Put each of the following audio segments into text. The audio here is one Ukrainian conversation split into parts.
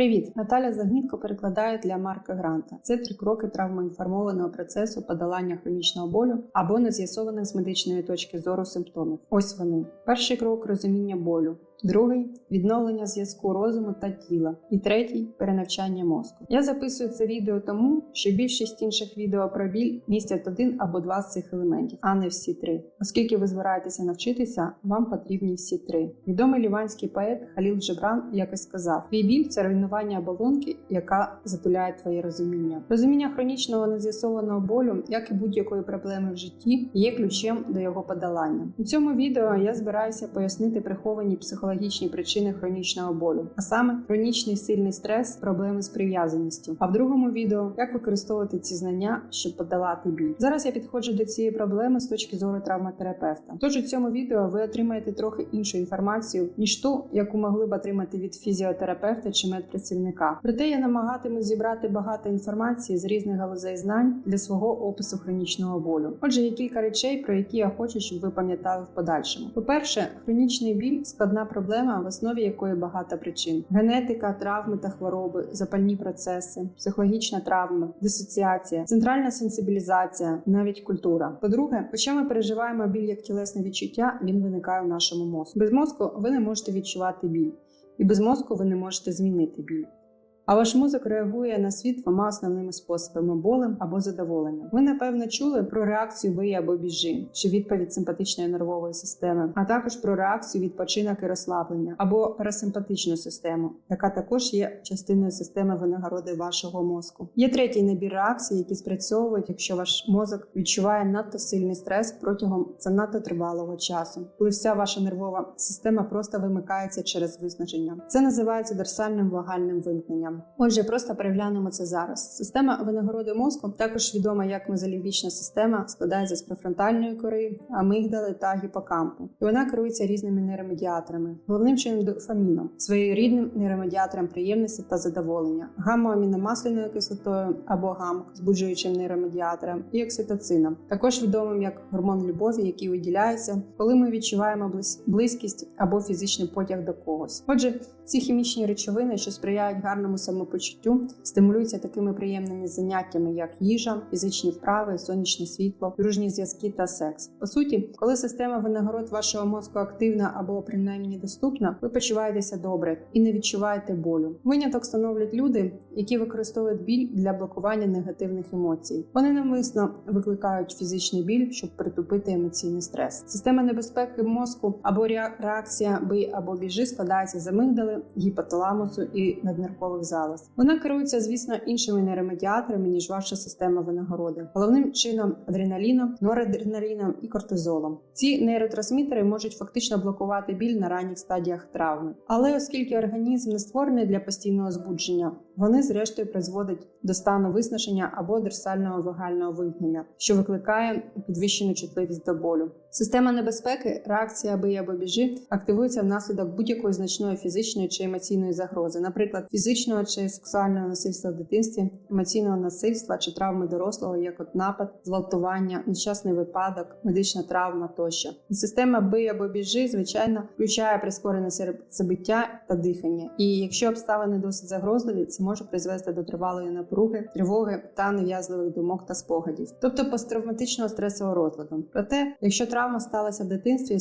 Привіт! Наталя Загнітко перекладає для Марка Гранта. Це три кроки травмоінформованого процесу подолання хронічного болю або нез'ясованих з медичної точки зору симптомів. Ось вони. Перший крок розуміння болю. Другий відновлення зв'язку розуму та тіла. І третій перенавчання мозку. Я записую це відео тому, що більшість інших відео про біль містять один або два з цих елементів, а не всі три. Оскільки ви збираєтеся навчитися, вам потрібні всі три. Відомий ліванський поет Халіл Джебран якось сказав: твій біль це руйнування оболонки, яка затуляє твоє розуміння. Розуміння хронічного нез'ясованого болю, як і будь-якої проблеми в житті, є ключем до його подолання. У цьому відео я збираюся пояснити приховані психологічні психологічні причини хронічного болю, а саме хронічний сильний стрес, проблеми з прив'язаністю. А в другому відео як використовувати ці знання, щоб подолати біль. Зараз я підходжу до цієї проблеми з точки зору травматерапевта. Тож у цьому відео ви отримаєте трохи іншу інформацію, ніж ту, яку могли б отримати від фізіотерапевта чи медпрацівника. Проте я намагатимусь зібрати багато інформації з різних галузей знань для свого опису хронічного болю. Отже, є кілька речей, про які я хочу, щоб ви пам'ятали в подальшому. По перше, хронічний біль складна проблема проблема, в основі якої багато причин: генетика, травми та хвороби, запальні процеси, психологічна травма, дисоціація, центральна сенсибілізація, навіть культура. По-друге, хоча ми переживаємо біль як тілесне відчуття, він виникає у нашому мозку. Без мозку ви не можете відчувати біль, і без мозку ви не можете змінити біль. А ваш мозок реагує на світ двома основними способами болем або задоволенням. Ви напевно чули про реакцію бий або біжи, чи відповідь симпатичної нервової системи, а також про реакцію відпочинок і розслаблення або парасимпатичну систему, яка також є частиною системи винагороди вашого мозку. Є третій набір реакцій, які спрацьовують, якщо ваш мозок відчуває надто сильний стрес протягом занадто тривалого часу, коли вся ваша нервова система просто вимикається через виснаження. Це називається дерсальним вагальним вимкненням. Отже, просто переглянемо це зараз. Система винагороди мозку, також відома як мезолімбічна система, складається з префронтальної кори, амигдали та гіпокампу. І вона керується різними нейромедіаторами, головним чином дофаміном, своєрідним нейромедіатором приємності та задоволення, гамма-аміномасляною кислотою або гам, збуджуючим нейромедіатором, і окситоцином, також відомим як гормон любові, який виділяється, коли ми відчуваємо близькість або фізичний потяг до когось. Отже, ці хімічні речовини, що сприяють гарному самопочуттю стимулюються такими приємними заняттями, як їжа, фізичні вправи, сонячне світло, дружні зв'язки та секс. По суті, коли система винагород вашого мозку активна або принаймні доступна, ви почуваєтеся добре і не відчуваєте болю. Виняток становлять люди, які використовують біль для блокування негативних емоцій. Вони навмисно викликають фізичний біль, щоб притупити емоційний стрес. Система небезпеки мозку або реакція бий або біжи складається з амигдали, гіпоталамусу і надниркових залоз. Вона керується, звісно, іншими нейромедіаторами, ніж ваша система винагороди, головним чином адреналіном, норадреналіном і кортизолом. Ці нейротрансмітери можуть фактично блокувати біль на ранніх стадіях травми. Але оскільки організм не створений для постійного збудження, вони зрештою призводять до стану виснаження або дерсального вагального вимкнення, що викликає підвищену чутливість до болю. Система небезпеки, реакція аби або біжи активується внаслідок будь-якої значної фізичної чи емоційної загрози, наприклад, фізичного чи сексуального насильства в дитинстві, емоційного насильства чи травми дорослого, як от напад, зґвалтування, нещасний випадок, медична травма тощо. Система би або біжи, звичайно, включає прискорене серцебиття та дихання. І якщо обставини досить загрозливі, це може призвести до тривалої напруги, тривоги та нев'язливих думок та спогадів, тобто посттравматичного стресового розладу. Проте, якщо травма сталася в дитинстві,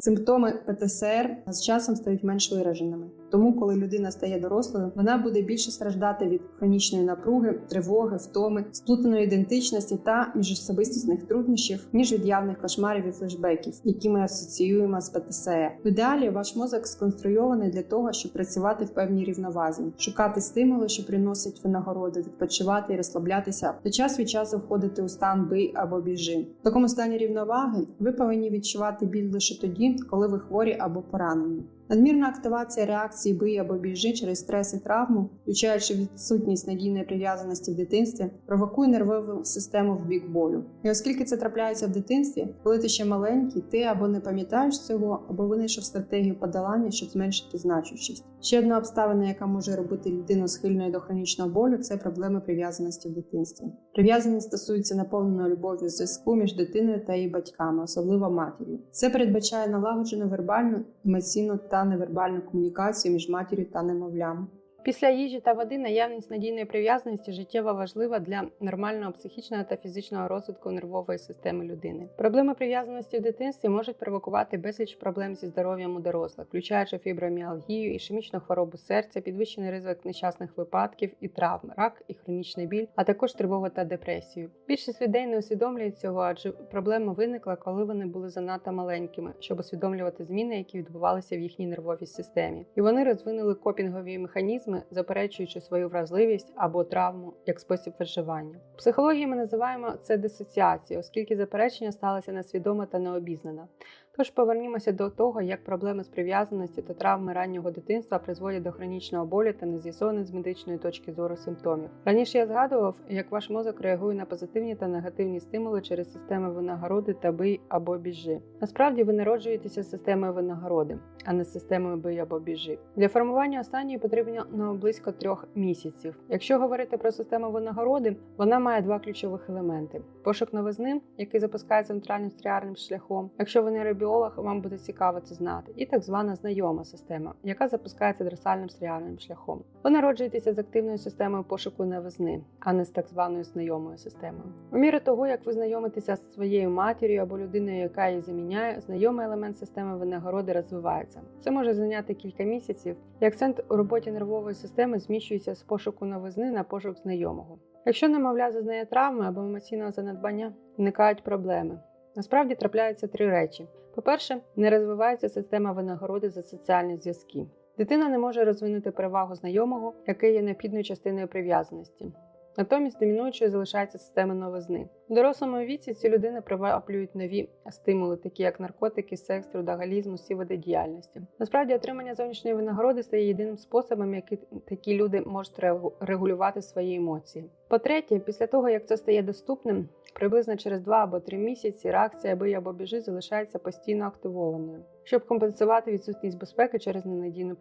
симптоми ПТСР з часом стають менш вираженими. Тому, коли людина стає дорослою, вона буде більше страждати від хронічної напруги, тривоги, втоми, сплутаної ідентичності та міжособистісних труднощів, ніж від явних кошмарів і флешбеків, які ми асоціюємо з ПТСР. В ідеалі ваш мозок сконструйований для того, щоб працювати в певній рівновазі, шукати стимули, що приносять винагороду, відпочивати і розслаблятися, та час від часу входити у стан бий або біжи. В такому стані рівноваги ви повинні відчувати біль лише тоді, коли ви хворі або поранені. Надмірна активація реакції бий або біжи через стрес і травму, включаючи відсутність надійної прив'язаності в дитинстві, провокує нервову систему в бік болю. І оскільки це трапляється в дитинстві, коли ти ще маленький, ти або не пам'ятаєш цього, або винайшов стратегію подолання, щоб зменшити значущість. Ще одна обставина, яка може робити людину схильною до хронічного болю, це проблеми прив'язаності в дитинстві. Прив'язаність стосується наповненої любов'ю зв'язку між дитиною та її батьками, особливо матір'ю. Це передбачає налагоджену вербальну, емоційну та невербальну комунікацію між матір'ю та немовлям. Після їжі та води наявність надійної прив'язаності життєво важлива для нормального психічного та фізичного розвитку нервової системи людини. Проблеми прив'язаності в дитинстві можуть провокувати безліч проблем зі здоров'ям у дорослих, включаючи фіброміалгію, ішемічну хворобу серця, підвищений ризик нещасних випадків і травм, рак і хронічний біль, а також тривогу та депресію. Більшість людей не усвідомлюють цього, адже проблема виникла, коли вони були занадто маленькими, щоб усвідомлювати зміни, які відбувалися в їхній нервовій системі, і вони розвинули копінгові механізми, заперечуючи свою вразливість або травму як спосіб виживання. В психології ми називаємо це дисоціацією, оскільки заперечення сталося несвідомо та необізнано. Тож повернімося до того, як проблеми з прив'язаності та травми раннього дитинства призводять до хронічного болю та нез'ясованих з медичної точки зору симптомів. Раніше я згадував, як ваш мозок реагує на позитивні та негативні стимули через системи винагороди та бий або біжи. Насправді ви народжуєтеся з системою винагороди, а не з системою бий або біжи. Для формування останньої потрібно близько трьох місяців. Якщо говорити про систему винагороди, вона має два ключових елементи: пошук новизни, який запускається центральним стріарним шляхом. Якщо ви не біолог, вам буде цікаво це знати, і так звана знайома система, яка запускається дресальним стріальним шляхом. Ви народжуєтеся з активною системою пошуку новизни, а не з так званою знайомою системою. У міру того, як ви знайомитеся з своєю матір'ю або людиною, яка її заміняє, знайомий елемент системи винагороди розвивається. Це може зайняти кілька місяців, і акцент у роботі нервової системи зміщується з пошуку новизни на пошук знайомого. Якщо немовля зазнає травми або емоційного занедбання, виникають проблеми. Насправді трапляються три речі. По-перше, не розвивається система винагороди за соціальні зв'язки. Дитина не може розвинути перевагу знайомого, який є необхідною частиною прив'язаності. Натомість домінуючою залишається система новизни. В дорослому віці ці людини приваблюють нові стимули, такі як наркотики, секс, трудогалізм, усі види діяльності. Насправді, отримання зовнішньої винагороди стає єдиним способом, який такі люди можуть регулювати свої емоції. По-третє, після того як це стає доступним, приблизно через 2 або 3 місяці реакція бий або біжи залишається постійно активованою, щоб компенсувати відсутність безпеки через ненадійну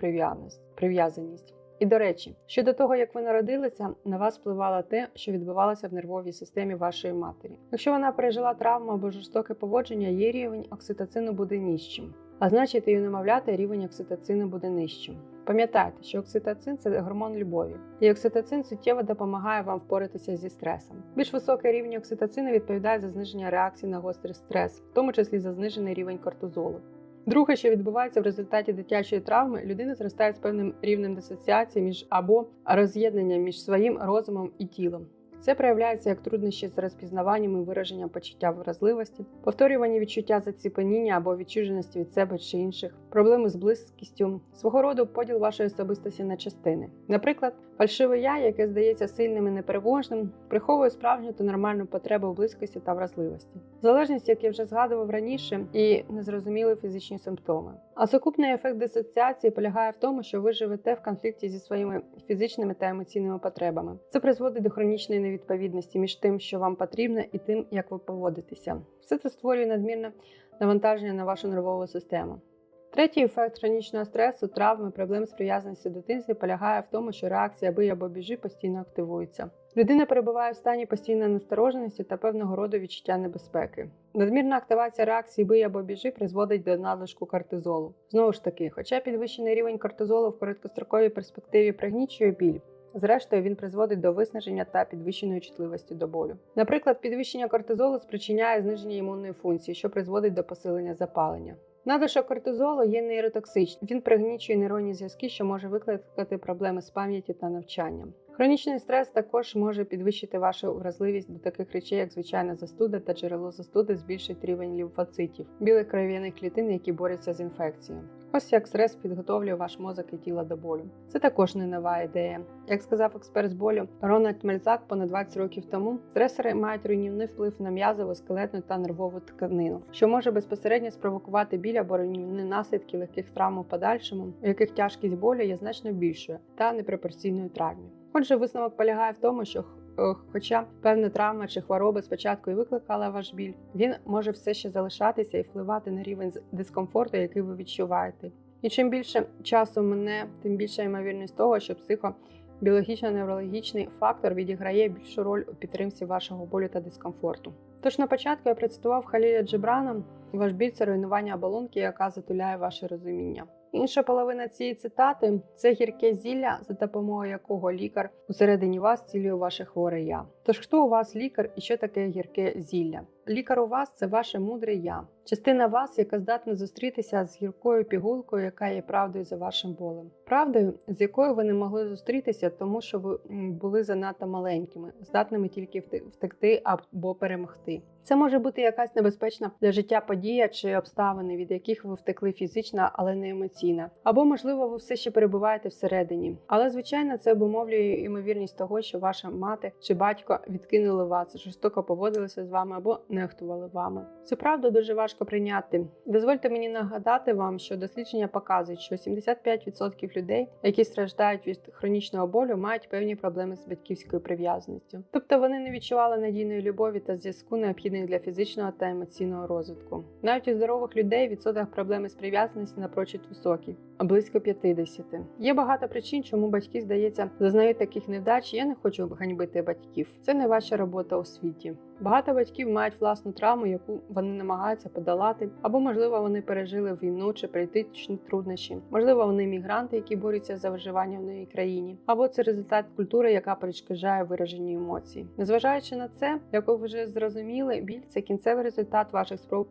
прив'язаність. І до речі, щодо того, як ви народилися, на вас впливало те, що відбувалося в нервовій системі вашої матері. Якщо вона пережила травму або жорстоке поводження, її рівень окситоцину буде нижчим, а значить, і у немовляти рівень окситоцину буде нижчим. Пам'ятайте, що окситоцин це гормон любові, і окситоцин суттєво допомагає вам впоратися зі стресом. Більш високий рівень окситоцину відповідає за зниження реакції на гострий стрес, в тому числі за знижений рівень кортизолу. Друге, що відбувається в результаті дитячої травми, людина зростає з певним рівнем дисоціації між або роз'єднання між своїм розумом і тілом. Це проявляється як труднощі з розпізнаванням і вираженням почуття вразливості, повторювані відчуття заціпеніння або відчуженості від себе чи інших, проблеми з близькістю, свого роду поділ вашої особистості на частини. Наприклад, фальшиве я, яке здається сильним і непереможним, приховує справжню та нормальну потребу в близькості та вразливості. Залежність, як я вже згадував раніше, і незрозуміли фізичні симптоми. А сукупний ефект дисоціації полягає в тому, що ви живете в конфлікті зі своїми фізичними та емоційними потребами. Це призводить до хронічної невідповідності між тим, що вам потрібно, і тим, як ви поводитеся. Все це створює надмірне навантаження на вашу нервову систему. Третій ефект хронічного стресу, травми, проблем з прив'язаністю в дитинстві полягає в тому, що реакція бий або біжи постійно активується. Людина перебуває в стані постійної настороженості та певного роду відчуття небезпеки. Надмірна активація реакції бий або біжи призводить до надлишку кортизолу. Знову ж таки, хоча підвищений рівень кортизолу в короткостроковій перспективі пригнічує біль. Зрештою, він призводить до виснаження та підвищеної чутливості до болю. Наприклад, підвищення кортизолу спричиняє зниження імунної функції, що призводить до посилення запалення. Надлишок кортизолу є нейротоксичним. Він пригнічує нейронні зв'язки, що може викликати проблеми з пам'яттю та навчанням. Хронічний стрес також може підвищити вашу вразливість до таких речей, як звичайна застуда та джерело застуди збільшить рівень лімфоцитів, білих кров'яних клітин, які борються з інфекцією. Ось як стрес підготовлює ваш мозок і тіло до болю. Це також не нова ідея. Як сказав експерт з болю Рональд Мельзак понад 20 років тому, стресори мають руйнівний вплив на м'язову, скелетну та нервову тканину, що може безпосередньо спровокувати біль або руйнівні наслідки легких травм у подальшому, у яких тяжкість болю є значно більшою та непропорційною травмі. Отже, висновок полягає в тому, що Хоча певна травма чи хвороба спочатку і викликала ваш біль, він може все ще залишатися і впливати на рівень дискомфорту, який ви відчуваєте. І чим більше часу мине, тим більша ймовірність того, що психобіологічно-неврологічний фактор відіграє більшу роль у підтримці вашого болю та дискомфорту. Тож на початку я процитував Халіля Джебрана, ваш біль це руйнування оболонки, яка затуляє ваше розуміння. Інша половина цієї цитати це гірке зілля, за допомогою якого лікар усередині вас цілює ваше хворе я. Тож хто у вас лікар і що таке гірке зілля? Лікар у вас це ваше мудре я, частина вас, яка здатна зустрітися з гіркою пігулкою, яка є правдою за вашим болем. Правдою, з якою ви не могли зустрітися, тому що ви були занадто маленькими, здатними тільки втекти або перемогти. Це може бути якась небезпечна для життя подія чи обставини, від яких ви втекли фізично, але не емоційно. Або, можливо, ви все ще перебуваєте всередині. Але, звичайно, це обумовлює ймовірність того, що ваша мати чи батько відкинули вас, жорстоко поводилися з вами або нехтували вами. Цю правду дуже важко прийняти. Дозвольте мені нагадати вам, що дослідження показують, що 75% людей, які страждають від хронічного болю, мають певні проблеми з батьківською прив'язаністю. Тобто вони не відчували надійної любові та зв'язку, необхідних для фізичного та емоційного розвитку. Навіть у здорових людей відсоток проблеми з прив'язаності напрочуд високий, а близько 50. Є багато причин, чому батьки, здається, зазнають таких невдач. Я не хочу ганьбити батьків. Це не ваша робота у світі. Багато батьків мають власну травму, яку вони намагаються подолати, або можливо вони пережили війну чи політичні труднощі. Можливо, вони мігранти, які борються за виживання в новій країні, або це результат культури, яка перешкоджає вираженню емоцій. Незважаючи на це, як ви вже зрозуміли, біль це кінцевий результат ваших спроб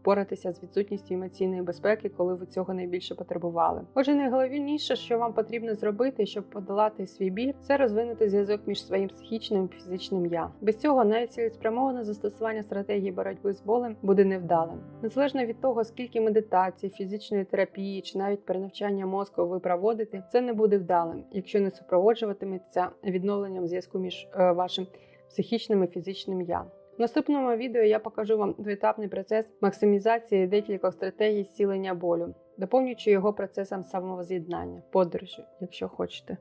впоратися з відсутністю емоційної безпеки, коли ви цього найбільше потребували. Отже, найголовніше, що вам потрібно зробити, щоб подолати свій біль, це розвинути зв'язок між своїм психічним і фізичним я. Без цього навіть цілеспрямоване застосування стратегії боротьби з болем буде невдалим. Незалежно від того, скільки медитацій, фізичної терапії чи навіть перенавчання мозку ви проводите, це не буде вдалим, якщо не супроводжуватиметься відновленням зв'язку між е, вашим психічним і фізичним я. В наступному відео я покажу вам двоетапний процес максимізації декількох стратегій зцілення болю, доповнюючи його процесом самовоз'єднання, подорожі, якщо хочете.